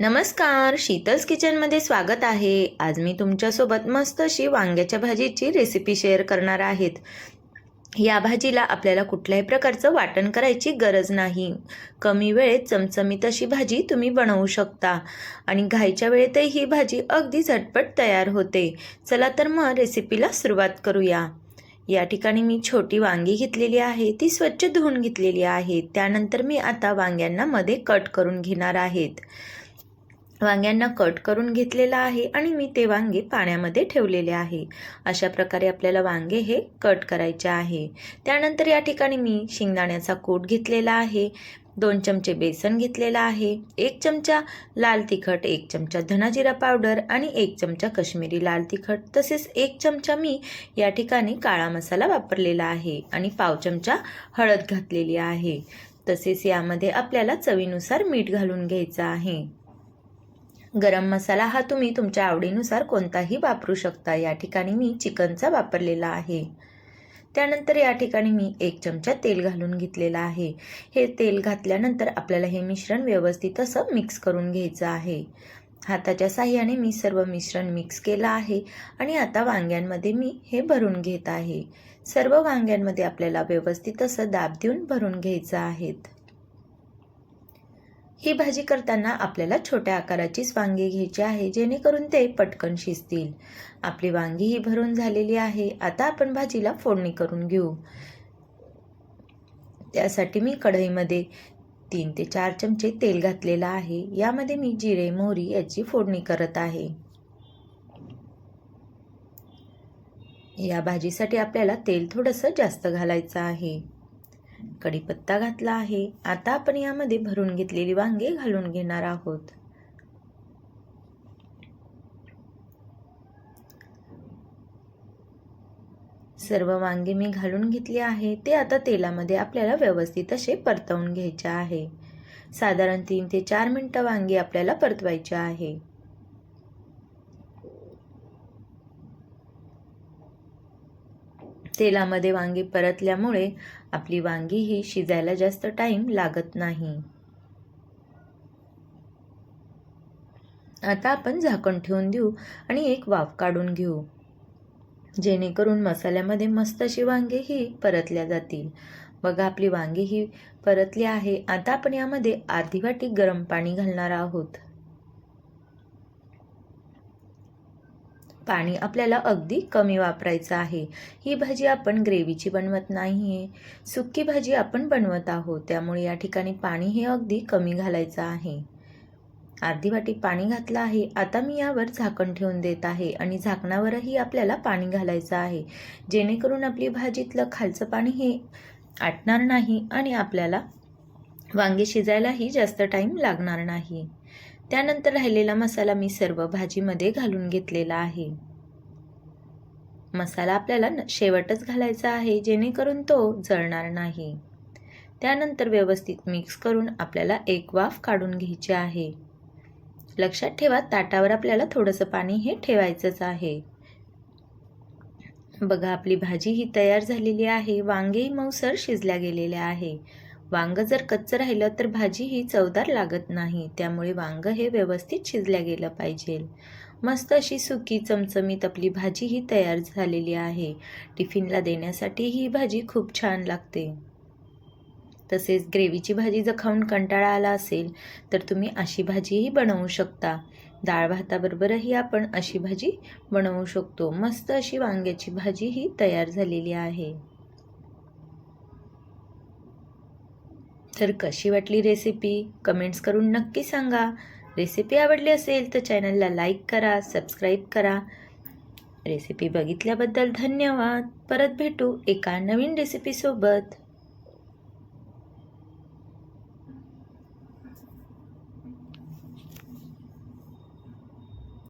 नमस्कार शीतल्स किचनमध्ये स्वागत आहे. आज मी तुमच्यासोबत मस्त अशी वांग्याच्या भाजीची रेसिपी शेअर करणार आहेत. या भाजीला आपल्याला कुठल्याही प्रकारचं वाटण करायची गरज नाही. कमी वेळेत चमचमीत अशी भाजी तुम्ही बनवू शकता. आणि घाईच्या वेळेतही ही भाजी अगदी झटपट तयार होते. चला तर मग रेसिपीला सुरुवात करूया. या ठिकाणी मी छोटी वांगी घेतलेली आहे. ती स्वच्छ धुवून घेतलेली आहे. त्यानंतर मी आता वांग्यांना मध्ये कट करून घेणार आहेत. वांग्यांना कट करून घेतलेला आहे आणि मी ते वांगे पाण्यामध्ये ठेवलेले आहे. अशा प्रकारे आपल्याला वांगे हे कट करायचे आहे. त्यानंतर या ठिकाणी मी शेंगदाण्याचा कूट घेतलेला आहे. दोन चमचे बेसन घेतलेला आहे. एक चमचा लाल तिखट एक चमचा धनाजिरा पावडर आणि एक चमचा कश्मीरी लाल तिखट. तसेच एक चमचा मी या ठिकाणी काळा मसाला वापरलेला आहे आणि पाव चमचा हळद घातलेली आहे. तसेच यामध्ये आपल्याला चवीनुसार मीठ घालून घ्यायचं आहे. गरम मसाला हा तुम्ही तुमच्या आवडीनुसार कोणताही वापरू शकता. या ठिकाणी मी चिकनचा वापरलेला आहे. त्यानंतर या ठिकाणी मी एक चमचा तेल घालून घेतलेला आहे. हे तेल घातल्यानंतर आपल्याला हे मिश्रण व्यवस्थित असं मिक्स करून घ्यायचं आहे. हाताच्या साह्याने मी सर्व मिश्रण मिक्स केलं आहे आणि आता वांग्यांमध्ये मी हे भरून घेत आहे. सर्व वांग्यांमध्ये आपल्याला व्यवस्थित असं दाब देऊन भरून घ्यायचं आहेत ही भाजी करताना आपल्याला छोट्या आकाराचीच वांगी घ्यायची आहे जेणेकरून ते पटकन शिजतील. आपली वांगी ही भरून झालेली आहे आता आपण भाजीला फोडणी करून घेऊ. त्यासाठी मी कढईमध्ये तीन ते चार चमचे तेल घातलेलं आहे यामध्ये मी जिरे मोहरी याची फोडणी करत आहे. या भाजीसाठी आपल्याला तेल थोडंसं जास्त घालायचं आहे. कढीपत्ता घातला आहे. आता आपण यामध्ये भरून घेतलेली वांगे घालून घेणार आहोत. सर्व वांगे मी घालून घेतले आहे. ते आता तेलामध्ये आपल्याला व्यवस्थित असे परतवून घ्यायचे आहे. साधारण तीन ते चार मिनटं वांगे आपल्याला परतवायचे आहे. तेलामध्ये वांगी परतल्यामुळे आपली वांगी ही शिजायला जास्त टाईम लागत नाही. आता आपण झाकण ठेवून देऊ आणि एक वाफ काढून घेऊ. जेणेकरून मसाल्यामध्ये मस्त अशी वांगी ही परतल्या जातील. बघा आपली वांगी ही परतली आहे. आता आपण यामध्ये अर्धी वाटी गरम पाणी घालणार आहोत. पाणी आपल्याला अगदी कमी वापरायचं आहे. ही भाजी आपण ग्रेव्हीची बनवत नाही आहे सुक्की भाजी आपण बनवत आहोत. त्यामुळे या ठिकाणी पाणी हे अगदी कमी घालायचं आहे. अर्धी वाटी पाणी घातलं आहे. आता मी यावर झाकण ठेवून देत आहे आणि झाकणावरही आपल्याला पाणी घालायचं आहे. जेणेकरून आपली भाजीतलं खालचं पाणी हे आटणार नाही आणि आपल्याला वांगे शिजायलाही जास्त टाईम लागणार नाही. त्यानंतर राहिलेला मसाला मी सर्व भाजीमध्ये घालून घेतलेला आहे. मसाला आपल्याला शेवटच घालायचा आहे जेणेकरून तो जळणार नाही. त्यानंतर व्यवस्थित मिक्स करून आपल्याला एक वाफ काढून घ्यायची आहे. लक्षात ठेवा ताटावर आपल्याला थोडंसं पाणी हे ठेवायचंच आहे. बघा आपली भाजी ही तयार झालेली आहे. वांगेही मऊसर शिजल्या गेलेल्या आहे. वांग जर कच्चं राहिलं तर भाजी ही चवदार लागत नाही. त्यामुळे वांग हे व्यवस्थित शिजल्या गेलं पाहिजे. मस्त अशी सुकी चमचमीत आपली भाजी ही तयार झालेली आहे. टिफिनला देण्यासाठी ही भाजी खूप छान लागते. तसेच ग्रेव्हीची भाजी जर खाऊन कंटाळा आला असेल तर तुम्ही अशी भाजीही बनवू शकता. डाळ भाताबरोबरही आपण अशी भाजी बनवू शकतो. मस्त अशी वांग्याची भाजी ही तयार झालेली आहे. तर कशी वाटली रेसिपी कमेंट्स करून नक्की सांगा. रेसिपी आवडली असेल तर चॅनलला लाईक करा सबस्क्राईब करा. रेसिपी बघितल्याबद्दल धन्यवाद. परत भेटू एका नवीन रेसिपीसोबत